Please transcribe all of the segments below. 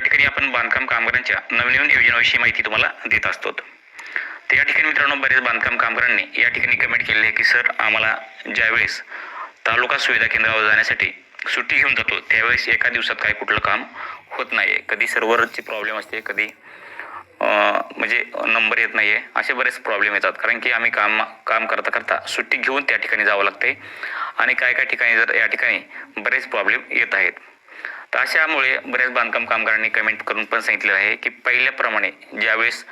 ठिकाणी आपण बांधकाम कामगारांच्या नवनवीन योजनाविषयी माहिती तुम्हाला देत असतो. तर या ठिकाणी मित्रांनो बरेच बांधकाम कामगारांनी या ठिकाणी कमेंट केलेली आहे की सर आम्हाला ज्यावेळेस तालुका सुविधा केंद्रावर जाण्यासाठी सुट्टी घेऊन जातो त्यावेळेस एका दिवसात काही कुठलं काम होत नाही आहे कधी सर्व्हरची प्रॉब्लेम असते कधी म्हणजे नंबर येत नाही आहे असे बरेच प्रॉब्लेम येतात. कारण की आम्ही काम काम करता करता सुट्टी घेऊन त्या ठिकाणी जावं लागते आणि काय काय ठिकाणी जर या ठिकाणी बरेच प्रॉब्लेम येत आहेत. तर अशामुळे बऱ्याच बांधकाम कामगारांनी कमेंट करून पण सांगितलेलं आहे की पहिल्याप्रमाणे ज्यावेळेस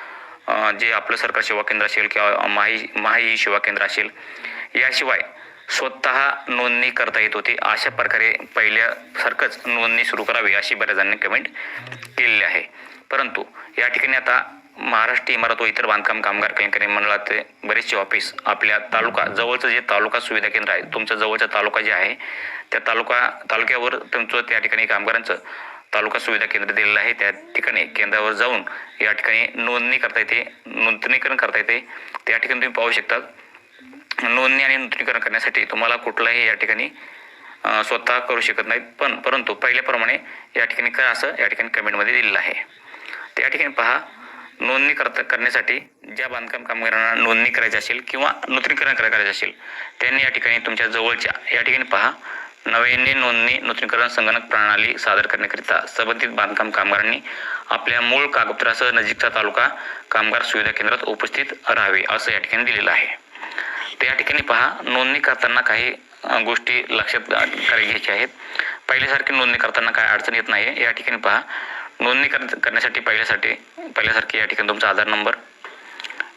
जे आपलं सरकार सेवा केंद्र असेल किंवा माही माही सेवा केंद्र असेल याशिवाय स्वतः नोंदणी करता येत होती. अशा प्रकारे पहिल्यासारखंच नोंदणी सुरू करावी अशी बऱ्याच जणांनी कमेंट केलेली आहे. परंतु या ठिकाणी आता महाराष्ट्र इमारत व इतर बांधकाम कामगार कंकणी मंडळाचे बरेचसे ऑफिस आपल्या तालुका जवळचं जे तालुका सुविधा केंद्र आहे तुमचं जवळचा तालुका जे आहे त्या तालुका तालुक्यावर तुमचं त्या ठिकाणी कामगारांचं तालुका सुविधा केंद्र दिलेलं आहे. त्या ठिकाणी केंद्रावर जाऊन या ठिकाणी नोंदणी करता येते नूतनीकरण करता येते. त्या ठिकाणी तुम्ही पाहू शकता नोंदणी आणि नूतनीकरण करण्यासाठी तुम्हाला कुठलाही या ठिकाणी स्वतः करू शकत नाहीत. पण परंतु पहिल्याप्रमाणे या ठिकाणी करा असं या ठिकाणी कमेंटमध्ये दिलेलं आहे. त्या ठिकाणी पहा नोंदणी करता करण्यासाठी ज्या बांधकाम कामगारांना नोंदणी करायची असेल किंवा नूतनीकरण करायचं असेल त्यांनी या ठिकाणी तुमच्या जवळच्या या ठिकाणी पहा नव्याने नोंदणी नूतनीकरण संगणक प्रणाली सादर करण्याकरिता संबंधित बांधकाम कामगारांनी आपल्या मूळ कागदपत्रासह नजीकचा तालुका कामगार सुविधा केंद्रात उपस्थित राहावे असं या ठिकाणी दिलेलं आहे. तर या ठिकाणी पहा नोंदणी करताना काही गोष्टी लक्षात घ्यायच्या आहेत. पहिल्यासारखी नोंदणी करताना काय अडचण येत नाही या ठिकाणी पहा नोंदणी कर करण्यासाठी पहिल्यासाठी पहिल्यासारखी या ठिकाणी तुमचा आधार नंबर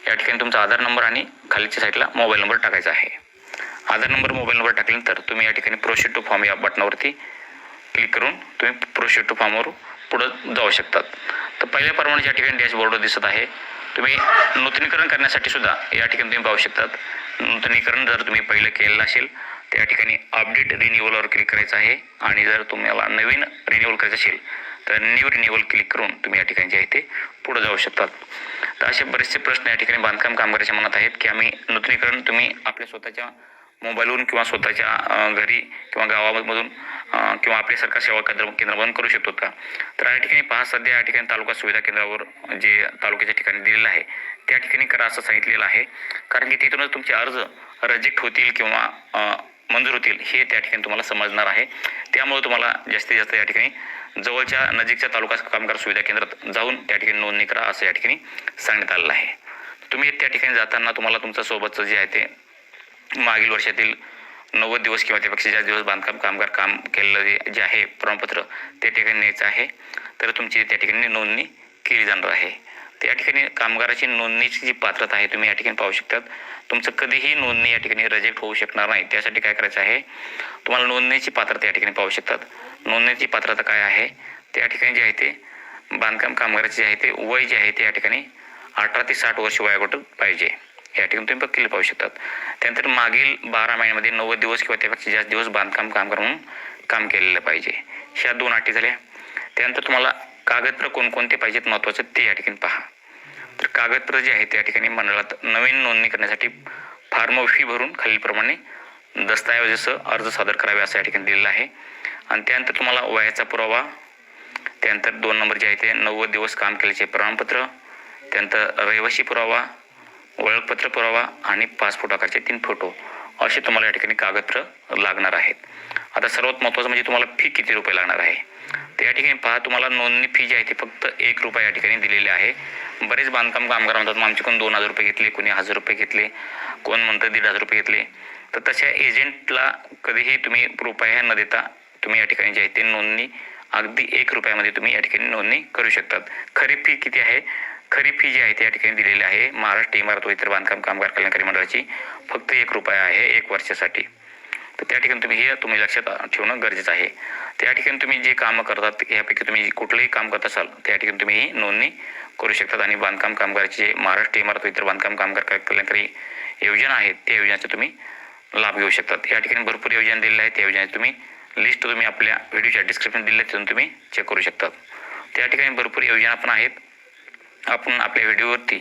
या ठिकाणी तुमचा आधार नंबर आणि खालीच्या साईडला मोबाईल नंबर टाकायचा आहे. आधार नंबर मोबाईल नंबर टाकल्यानंतर तुम्ही या ठिकाणी प्रोसेड टू फॉर्म या बटनावरती क्लिक करून तुम्ही प्रोसेड टू फॉर्मवर पुढं जाऊ शकतात. तर पहिल्याप्रमाणे या ठिकाणी डॅशबोर्ड दिसत आहे तुम्ही नूतनीकरण करण्यासाठी सुद्धा या ठिकाणी तुम्ही पाहू शकतात. नूतनीकरण जर तुम्ही पहिलं केलेलं असेल तर या ठिकाणी अपडेट रिन्युअलवर क्लिक करायचं आहे. आणि जर तुम्हाला नवीन रिन्युअल करायचं असेल तर न्यू रिन्युअल क्लिक करून तुम्ही या ठिकाणी जे आहे ते पुढे जाऊ शकतात. तर असे बरेचसे प्रश्न या ठिकाणी बांधकाम कामगाराच्या मनात आहेत की आम्ही नूतनीकरण तुम्ही आपल्या स्वतःच्या मोबाईलवरून किंवा स्वतःच्या घरी किंवा गावामधून किंवा आपले सरकार सेवा केंद्र केंद्रामधून करू शकतो का? तर या ठिकाणी पहा सध्या या ठिकाणी तालुका सुविधा केंद्रावर जे तालुक्याच्या ठिकाणी दिलेलं आहे त्या ठिकाणी करा असं सांगितलेलं आहे. कारण की तिथूनच तुमचे अर्ज रजेक्ट होतील किंवा मंजूर होतील हे त्या ठिकाणी तुम्हाला समजणार आहे. त्यामुळे तुम्हाला जास्तीत जास्त या ठिकाणी जवळच्या नजीकच्या तालुका कामगार सुविधा केंद्रात जाऊन त्या ठिकाणी नोंदणी करा असं या ठिकाणी सांगण्यात आलेलं आहे. तुम्ही त्या ठिकाणी जाताना तुम्हाला तुमचं सोबतचं जे आहे ते मागील वर्षातील नव्वद दिवस किंवा त्यापेक्षा जास्त दिवस बांधकाम कामगार काम केलेलं जे जे आहे प्रमाणपत्र त्या ठिकाणी न्यायचं आहे तर तुमची त्या ठिकाणी नोंदणी केली जाणार आहे. तर या ठिकाणी कामगाराची नोंदणीची जी पात्रता आहे तुम्ही या ठिकाणी पाहू शकतात. तुमचं कधीही नोंदणी या ठिकाणी रिजेक्ट होऊ शकणार नाही. त्यासाठी काय करायचं आहे? तुम्हाला नोंदणीची पात्रता या ठिकाणी पाहू शकतात. नोंदणीची पात्रता काय आहे? त्या ठिकाणी जे आहे ते बांधकाम कामगाराचे जे आहे ते वय जे आहे ते या ठिकाणी अठरा ते साठ वर्ष वयोगट पाहिजे. या ठिकाणी तुम्ही बघितलं पाहू शकतात. त्यानंतर मागील बारा महिन्यामध्ये नव्वद दिवस किंवा त्यापेक्षा जास्त दिवस बांधकाम कामगार म्हणून काम केलेलं पाहिजे. ह्या दोन अटी झाल्या. त्यानंतर तुम्हाला कागदपत्र कोणकोणते पाहिजेत महत्त्वाचं ते या ठिकाणी पहा. कागदपत्र जे आहे त्या ठिकाणी मंडळात नवीन नोंदणी करण्यासाठी फार्म फी भरून खालीलप्रमाणे दस्तऐवजासह अर्ज सादर करावे असं या ठिकाणी दिलेलं आहे. आणि त्यानंतर तुम्हाला वयाचा पुरावा त्यानंतर दोन नंबर जे आहे ते नव्वद दिवस काम केल्याचे प्रमाणपत्र त्यानंतर रहिवासी पुरावा ओळखपत्र पुरावा आणि पासपोर्ट आकारचे तीन फोटो असे तुम्हाला या ठिकाणी कागदपत्र लागणार आहेत. आता सर्वात महत्त्वाचं म्हणजे तुम्हाला फी किती रुपये लागणार आहे? तर या ठिकाणी पहा तुम्हाला नोंदणी फी जी आहे ती फक्त एक रुपया या ठिकाणी दिलेली आहे. बरेच बांधकाम कामगार म्हणतात मग कोण दोन हजार रुपये घेतले कोणी हजार रुपये घेतले कोण म्हणतं दीड हजार रुपये घेतले. तर तशा एजंटला कधीही तुम्ही रुपया न देता तुम्ही या ठिकाणी जे आहे ते नोंदणी अगदी एक रुपयामध्ये तुम्ही या ठिकाणी नोंदणी करू शकतात. खरी फी किती आहे? खरी फी जी आहे ती या ठिकाणी दिलेली आहे महाराष्ट्र इमारत व इतर बांधकाम कामगार कल्याणकारी मंडळाची. फक्त एक रुपया आहे एक वर्षासाठी. तर त्या ठिकाणी तुम्ही हे तुम्ही लक्षात ठेवणं गरजेचं आहे. त्या ठिकाणी तुम्ही जे कामं करतात यापैकी तुम्ही कुठलंही काम करत असाल त्या ठिकाणी तुम्ही ही नोंदणी करू शकतात आणि बांधकाम कामगाराची जे महाराष्ट्र इमारत इतर बांधकाम कामगार कल्याणकारी योजना आहेत त्या योजनेचा तुम्ही लाभ घेऊ शकतात. या ठिकाणी भरपूर योजना दिलेल्या आहेत त्या योजनेची तुम्ही लिस्ट तुम्ही आपल्या व्हिडिओच्या डिस्क्रिप्शन दिल्या तिथून तुम्ही चेक करू शकतात. त्या ठिकाणी भरपूर योजना पण आहेत. आपण आपल्या व्हिडिओवरती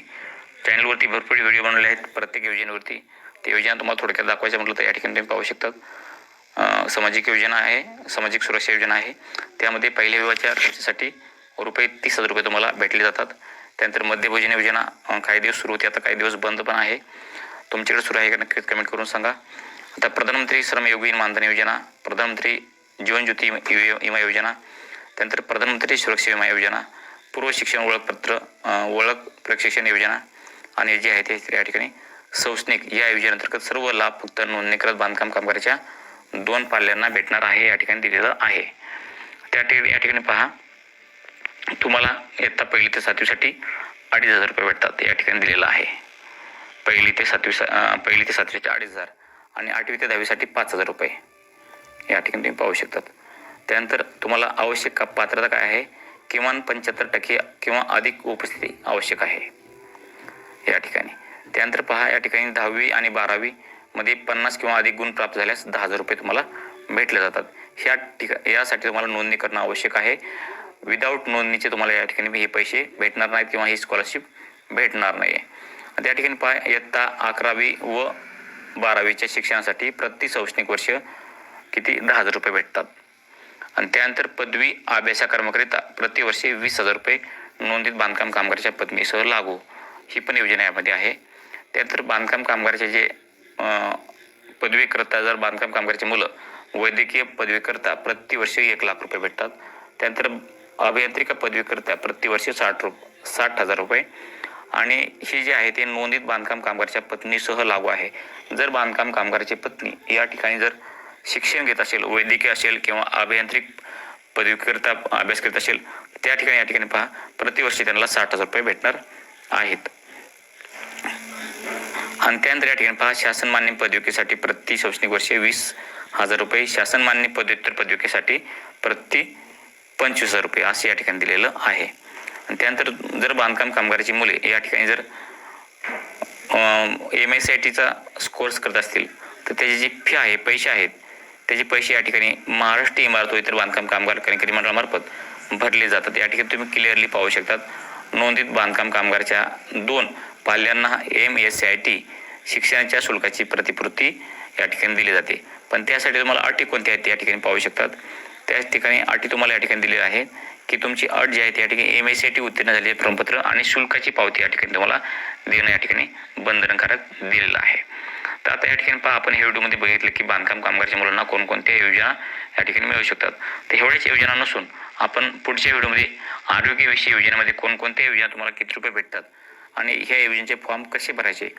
चॅनलवरती भरपूर व्हिडिओ बनवले आहेत. प्रत्येक योजनेवरती ते योजना तुम्हाला थोडक्यात दाखवायचं म्हटलं तर या ठिकाणी तुम्ही पाहू शकतात. सामाजिक योजना आहे सामाजिक सुरक्षा योजना आहे. त्यामध्ये पहिल्या विवाहाच्या खर्चासाठी रुपये तीस हजार रुपये तुम्हाला भेटले जातात. त्यानंतर मध्यभोजन योजना काही दिवस सुरू होती. आता काही दिवस बंद पण आहे. तुमच्याकडे सुरू आहे का नक्कीच कमेंट करून सांगा. आता प्रधानमंत्री श्रमयोगी मानधन योजना प्रधानमंत्री जीवन ज्योती विमा विमा योजना त्यानंतर प्रधानमंत्री सुरक्षा विमा योजना पूर्व शिक्षण ओळखपत्र ओळख प्रशिक्षण योजना आणि जे आहे ते या ठिकाणी सौसनिक या योजनेअंतर्गत सर्व लाभ फक्त नोंदणीकृत बांधकाम कामगाराच्या दोन पाल्यांना भेटणार आहे या ठिकाणी दिलेलं आहे. त्या ठिकाणी या ठिकाणी पहा. तुम्हाला इयत्ता पहिली ते सातवीसाठी अडीच हजार रुपये भेटतात या ठिकाणी दिलेलं आहे. पहिली ते सातवी अं, पहिली ते सातवीसाठी अडीच हजार आणि आठवी ते दहावीसाठी पाच हजार रुपये. या ठिकाणी तुम्ही पाहू शकतात. त्यानंतर तुम्हाला आवश्यक का पात्रता काय आहे? किमान पंच्याहत्तर टक्के किंवा अधिक उपस्थिती आवश्यक आहे. या ठिकाणी. त्यानंतर पहा या ठिकाणी दहावी आणि बारावी मध्ये पन्नास किंवा अधिक गुण प्राप्त झाल्यास दहा हजार रुपये तुम्हाला भेटले जातात. ह्या ठिका यासाठी तुम्हाला नोंदणी करणं आवश्यक आहे. विदाऊट नोंदणीचे तुम्हाला या ठिकाणी हे पैसे भेटणार नाहीत किंवा ही स्कॉलरशिप भेटणार नाही आहे त्या ठिकाणी पहा इयत्ता अकरावी व बारावीच्या शिक्षणासाठी प्रति शैक्षणिक वर्ष किती? दहा हजार रुपये भेटतात. आणि त्यानंतर पदवी अभ्यासाकर्माकरिता प्रतिवर्षी वीस हजार रुपये नोंदीत बांधकाम कामगाराच्या पत्नीसह लागू. ही पण योजना यामध्ये आहे. त्यानंतर बांधकाम कामगाराचे जे अं, पदवीकरता जर बांधकाम कामगारचे मुलं वैद्यकीय पदवीकरता प्रतिवर्षी एक लाख रुपये भेटतात. त्यानंतर अभियांत्रिका पदवीकरता प्रतिवर्षी साठ रुप साठ हजार रुपये. आणि हे जे आहे ते नोंदीत बांधकाम कामगाराच्या पत्नीसह लागू आहे. जर बांधकाम कामगाराची पत्नी या ठिकाणी जर शिक्षण घेत असेल वैद्यकीय असेल किंवा अभियांत्रिक पदवीकरता अभ्यास करत असेल त्या ठिकाणी या ठिकाणी पहा प्रतिवर्षी त्यांना साठ हजार रुपये भेटणार आहेत. आणि त्यानंतर या ठिकाणी पहा शासन मान्य पदविकेसाठी प्रति शैक्षणिक वर्षे वीस हजार रुपये शासन मान्य पदव्युत्तर पदविकेसाठी प्रति पंचवीस हजार रुपये असं या ठिकाणी दिलेलं आहे. आणि त्यानंतर जर बांधकाम कामगाराची मुले या ठिकाणी जर एम एस आय टीचा कोर्स करत असतील तर त्याची जी फी आहे पैसे आहेत त्याचे पैसे या ठिकाणी महाराष्ट्र इमारत व इतर बांधकाम कामगार कार्यकारी मंडळामार्फत भरले जातात. या ठिकाणी तुम्ही क्लिअरली पाहू शकतात. नोंदीत बांधकाम कामगारच्या दोन पाल्यांना एम एस आय टी शिक्षणाच्या शुल्काची प्रतिपूर्ती या ठिकाणी दिली जाते. पण त्यासाठी तुम्हाला अटी कोणत्या आहेत या ठिकाणी पाहू शकतात. त्याच ठिकाणी अटी तुम्हाला या ठिकाणी दिली आहे की तुमची अट जी आहे त्या ठिकाणी एम एस आय टी उत्तीर्ण झालेले प्रमाणपत्र आणि शुल्काची पावती या ठिकाणी तुम्हाला देणं या ठिकाणी बंधनकारक दिलेलं आहे. तर आता या ठिकाणी पहा आपण हेडूमध्ये व्हिडिओमध्ये बघितलं की बांधकाम कामगारच्या मुलांना कोणकोणत्या योजना या ठिकाणी मिळू शकतात. तर एवढ्याच योजना नसून आपण पुढच्या व्हिडिओमध्ये आरोग्यविषयी योजनेमध्ये कोणकोणत्या योजना तुम्हाला किती रुपये भेटतात आणि ह्या योजनेचे फॉर्म कसे भरायचे?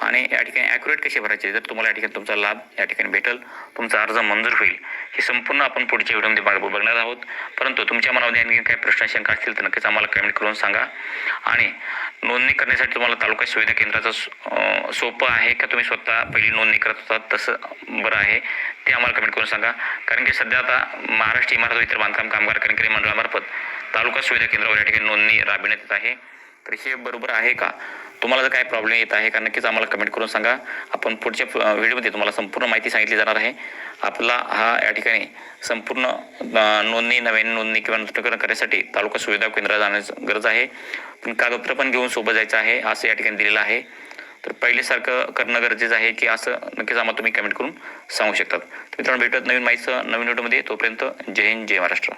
आणि या ठिकाणी ॲक्युरेट कसे भरायचे? जर तुम्हाला या ठिकाणी तुमचा लाभ या ठिकाणी भेटेल तुमचा अर्ज मंजूर होईल. हे संपूर्ण आपण पुढच्या व्हिडिओमध्ये बघ- बघणार आहोत. परंतु तुमच्या मनामध्ये आणखी काही प्रश्न शंका असतील तर नक्कीच आम्हाला कमेंट करून सांगा. आणि नोंदणी करण्यासाठी तुम्हाला तालुका सुविधा केंद्राचं सोपं आहे का? तुम्ही स्वतः पहिली नोंदणी करत होता तसं बरं आहे. ते आम्हाला कमेंट करून सांगा. कारण की सध्या आता महाराष्ट्र इमारत इतर बांधकाम कामगार कार्यकारी मंडळामार्फत तालुका सुविधा केंद्रावर या ठिकाणी नोंदणी राबविण्यात येत आहे. तर हे बरोबर आहे का? तुम्हाला जर काय प्रॉब्लेम येत आहे का नक्कीच आम्हाला कमेंट करून सांगा. आपण पुढच्या व्हिडिओमध्ये तुम्हाला संपूर्ण माहिती सांगितली जाणार आहे. आपला हा या ठिकाणी संपूर्ण नोंदणी नवीन नोंदणी किंवा नूतनीकरण करण्यासाठी तालुका सुविधा केंद्रात जाण्याची गरज आहे. पण कागदपत्र पण घेऊन सोबत जायचं आहे असं या ठिकाणी दिलेलं आहे. तर पहिल्यासारखं करणं गरजेचं आहे की असं नक्कीच आम्हाला तुम्ही कमेंट करून सांगू शकतात. मित्रांनो भेटत नवीन माहितीचं नवीन व्हिडिओमध्ये. तोपर्यंत जय हिंद जय महाराष्ट्र.